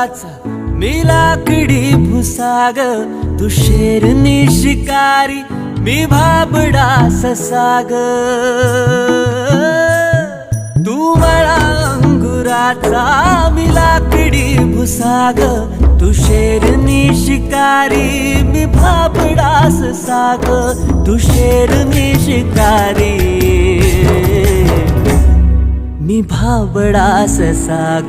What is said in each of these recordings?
अंगुराचा मी लाकडी भुसाग तू शेरनी शिकारी मी भाबडा ससाग. तू मला अंगुराचा मी लाकडी भुसाग तू शेरनी शिकारी मी भाबडा ससाग. तू शेरनी शिकारी मी भाबडास साग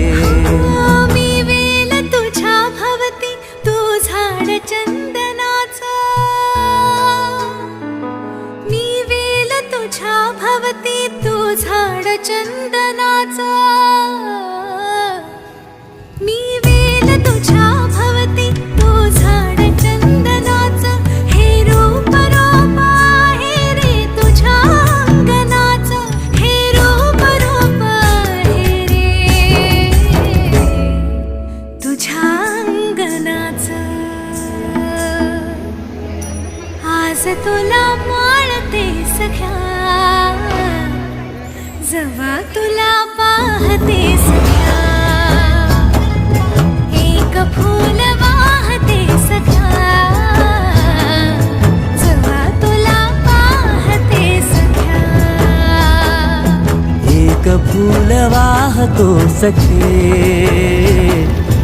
झाड चंदनाचा. मी वेल तुझ्या भवती तो झाड चंदनाचा. हे रूप रूप आहे रे तुझ्या अंगणाचा. हे रूप रूप आहे रे. तुझ्या अंगणाचा. आज तुला माळते सख्या. जवा तुला पाहते सख्या एक फूल वाहते सख्या जवा तुला पाहते सख्या एक फूल वाहतो सखे.